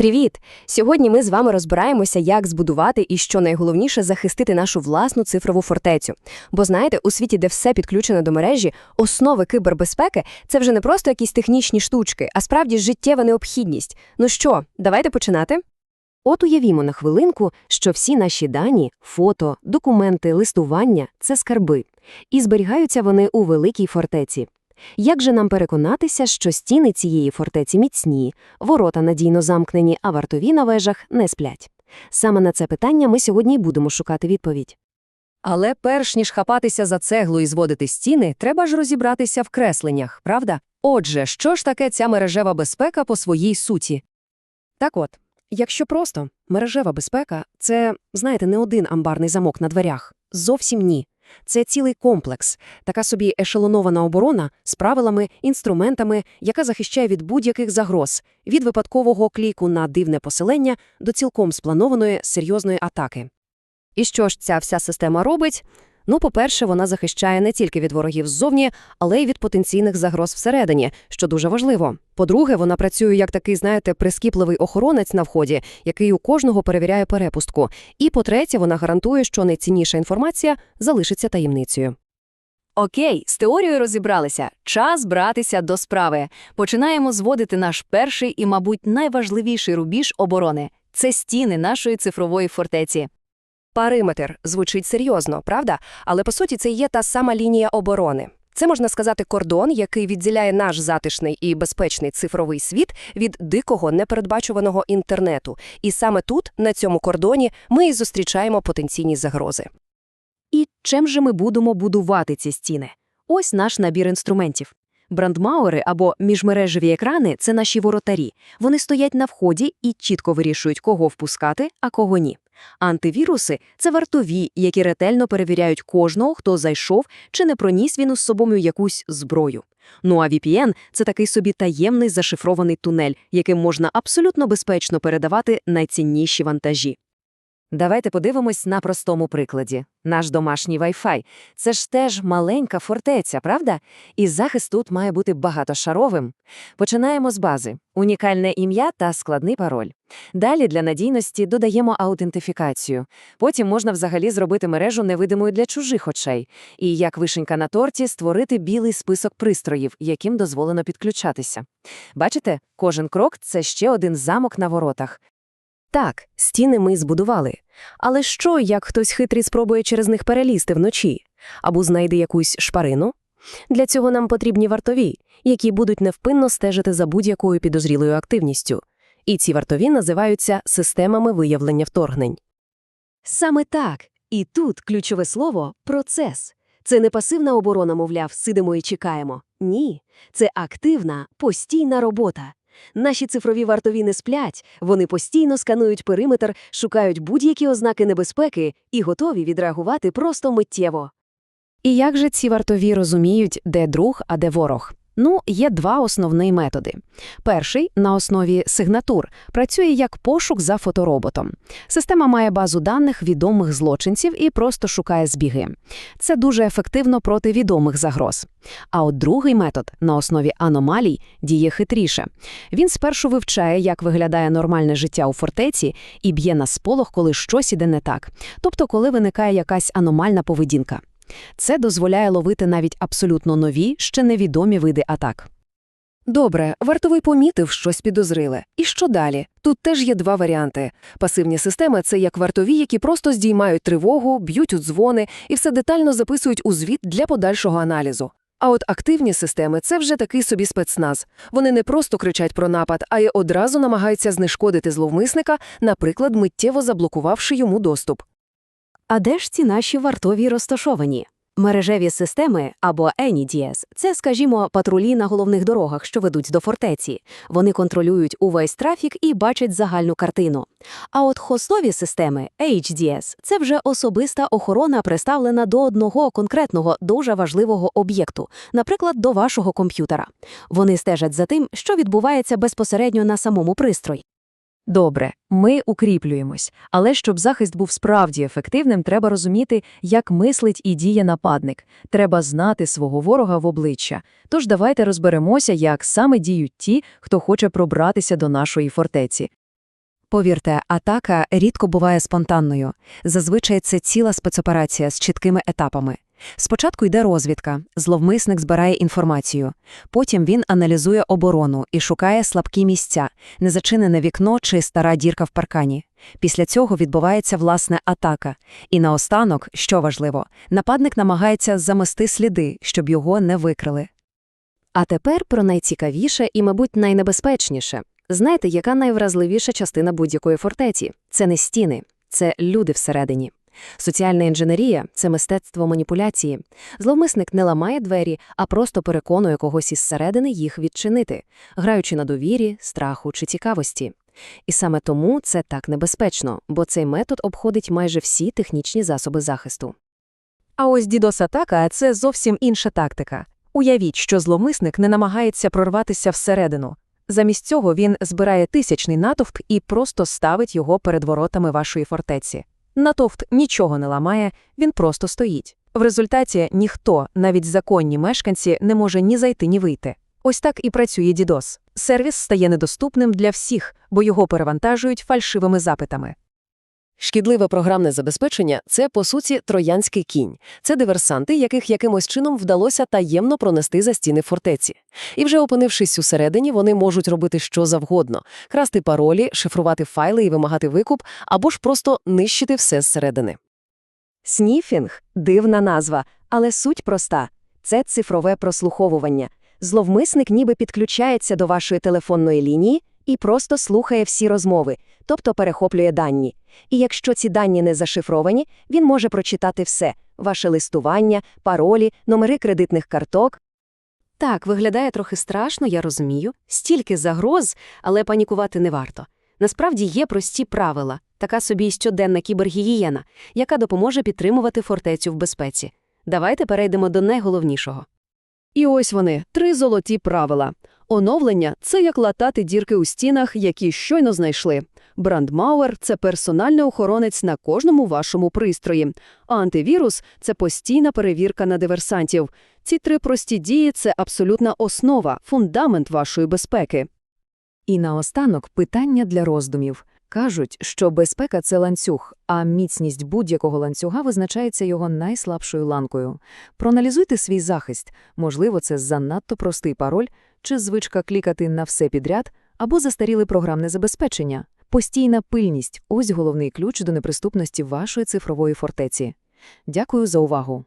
Привіт! Сьогодні ми з вами розбираємося, як збудувати і, що найголовніше, захистити нашу власну цифрову фортецю. Бо знаєте, у світі, де все підключено до мережі, основи кибербезпеки це вже не просто якісь технічні штучки, а справді життєва необхідність. Ну що, давайте починати? От уявімо на хвилинку, що всі наші дані, фото, документи, листування це скарби, і зберігаються вони у великій фортеці. Як же нам переконатися, що стіни цієї фортеці міцні, ворота надійно замкнені, а вартові на вежах не сплять? Саме на це питання ми сьогодні й будемо шукати відповідь. Але перш ніж хапатися за цеглу і зводити стіни, треба ж розібратися в кресленнях, правда? Отже, що ж таке ця мережева безпека по своїй суті? Так от, якщо просто мережева безпека це, знаєте, не один амбарний замок на дверях. Зовсім ні. Це цілий комплекс, така собі ешелонована оборона з правилами, інструментами, яка захищає від будь-яких загроз, від випадкового кліку на дивне поселення до цілком спланованої серйозної атаки. І що ж ця вся система робить? Ну, по-перше, вона захищає не тільки від ворогів ззовні, але й від потенційних загроз всередині, що дуже важливо. По-друге, вона працює як такий, знаєте, прискіпливий охоронець на вході, який у кожного перевіряє перепустку. І по-третє, вона гарантує, що найцінніша інформація залишиться таємницею. Окей, з теорією розібралися. Час братися до справи. Починаємо зводити наш перший і, мабуть, найважливіший рубіж оборони це стіни нашої цифрової фортеці. Париметр звучить серйозно, правда? Але по суті це є та сама лінія оборони. Це можна сказати кордон, який відділяє наш затишний і безпечний цифровий світ від дикого непередбачуваного інтернету. І саме тут, на цьому кордоні, ми і зустрічаємо потенційні загрози. І чим же ми будемо будувати ці стіни? Ось наш набір інструментів. Брандмауери або міжмережеві екрани це наші воротарі. Вони стоять на вході і чітко вирішують, кого впускати, а кого ні. Антивіруси це вартові, які ретельно перевіряють кожного, хто зайшов чи не проніс він із собою якусь зброю. Ну а VPN – це такий собі таємний зашифрований тунель, яким можна абсолютно безпечно передавати найцінніші вантажі. Давайте подивимось на простому прикладі. Наш домашній Wi-Fi – це ж теж маленька фортеця, правда? І захист тут має бути багатошаровим. Починаємо з бази. Унікальне ім'я та складний пароль. Далі для надійності додаємо аутентифікацію. Потім можна взагалі зробити мережу невидимою для чужих очей. І, як вишенька на торті, створити білий список пристроїв, яким дозволено підключатися. Бачите, кожен крок – це ще один замок на воротах. Так, стіни ми збудували. Але що, як хтось хитрий спробує через них перелізти вночі? Або знайде якусь шпарину? Для цього нам потрібні вартові, які будуть невпинно стежити за будь-якою підозрілою активністю. І ці вартові називаються системами виявлення вторгнень. Саме так. І тут ключове слово процес. Це не пасивна оборона, мовляв, сидимо і чекаємо. Ні, це активна, постійна робота. Наші цифрові вартові не сплять, вони постійно сканують периметр, шукають будь-які ознаки небезпеки і готові відреагувати просто миттєво. І як же ці вартові розуміють, де друг, а де ворог? Ну, є два основні методи. Перший на основі сигнатур працює як пошук за фотороботом. Система має базу даних відомих злочинців і просто шукає збіги. Це дуже ефективно проти відомих загроз. А от другий метод на основі аномалій діє хитріше. Він спершу вивчає, як виглядає нормальне життя у фортеці, і б'є на сполох, коли щось іде не так, тобто коли виникає якась аномальна поведінка. Це дозволяє ловити навіть абсолютно нові, ще невідомі види атак. Добре, вартовий помітив щось підозриле. І що далі? Тут теж є два варіанти. Пасивні системи це як вартові, які просто здіймають тривогу, б'ють у дзвони і все детально записують у звіт для подальшого аналізу. А от активні системи це вже такий собі спецназ. Вони не просто кричать про напад, а й одразу намагаються знешкодити зловмисника, наприклад, миттєво заблокувавши йому доступ. А де ж ці наші вартові розташовані? Мережеві системи або NEDS – це, скажімо, патрулі на головних дорогах, що ведуть до фортеці. Вони контролюють увесь трафік і бачать загальну картину. А от хостові системи HDS – це вже особиста охорона, приставлена до одного конкретного дуже важливого об'єкту, наприклад, до вашого комп'ютера. Вони стежать за тим, що відбувається безпосередньо на самому пристрої. Добре, ми укріплюємось, але щоб захист був справді ефективним, треба розуміти, як мислить і діє нападник. Треба знати свого ворога в обличчя. Тож давайте розберемося, як саме діють ті, хто хоче пробратися до нашої фортеці. Повірте, атака рідко буває спонтанною. Зазвичай це ціла спецоперація з чіткими етапами. Спочатку йде розвідка, зловмисник збирає інформацію. Потім він аналізує оборону і шукає слабкі місця, незачинене вікно чи стара дірка в паркані. Після цього відбувається власне атака. І наостанок, що важливо, нападник намагається замести сліди, щоб його не викрили. А тепер про найцікавіше і, мабуть, найнебезпечніше. Знаєте, яка найвразливіша частина будь-якої фортеці? Це не стіни, це люди всередині. Соціальна інженерія це мистецтво маніпуляції. Зловмисник не ламає двері, а просто переконує когось із середини їх відчинити, граючи на довірі, страху чи цікавості. І саме тому це так небезпечно, бо цей метод обходить майже всі технічні засоби захисту. А ось дідос-атака – це зовсім інша тактика. Уявіть, що зловмисник не намагається прорватися всередину. Замість цього він збирає тисячний натовп і просто ставить його перед воротами вашої фортеці. Натовп нічого не ламає, він просто стоїть. В результаті ніхто, навіть законні мешканці, не може ні зайти, ні вийти. Ось так і працює DDoS. Сервіс стає недоступним для всіх, бо його перевантажують фальшивими запитами. Шкідливе програмне забезпечення – це, по суті, троянський кінь. Це диверсанти, яких якимось чином вдалося таємно пронести за стіни фортеці. І вже опинившись усередині, вони можуть робити що завгодно – красти паролі, шифрувати файли і вимагати викуп, або ж просто нищити все зсередини. Сніфінг – дивна назва, але суть проста. Це цифрове прослуховування. Зловмисник ніби підключається до вашої телефонної лінії і просто слухає всі розмови, тобто перехоплює дані. І якщо ці дані не зашифровані, він може прочитати все – ваше листування, паролі, номери кредитних карток. Так, виглядає трохи страшно, я розумію. Стільки загроз, але панікувати не варто. Насправді є прості правила, така собі щоденна кібергігієна, яка допоможе підтримувати фортецю в безпеці. Давайте перейдемо до найголовнішого. І ось вони, три золоті правила. Оновлення – це як латати дірки у стінах, які щойно знайшли. Брандмауер – це персональний охоронець на кожному вашому пристрої. А антивірус – це постійна перевірка на диверсантів. Ці три прості дії – це абсолютна основа, фундамент вашої безпеки. І наостанок питання для роздумів. Кажуть, що безпека – це ланцюг, а міцність будь-якого ланцюга визначається його найслабшою ланкою. Проаналізуйте свій захист. Можливо, це занадто простий пароль, чи звичка клікати на все підряд, або застаріле програмне забезпечення. Постійна пильність – ось головний ключ до неприступності вашої цифрової фортеці. Дякую за увагу.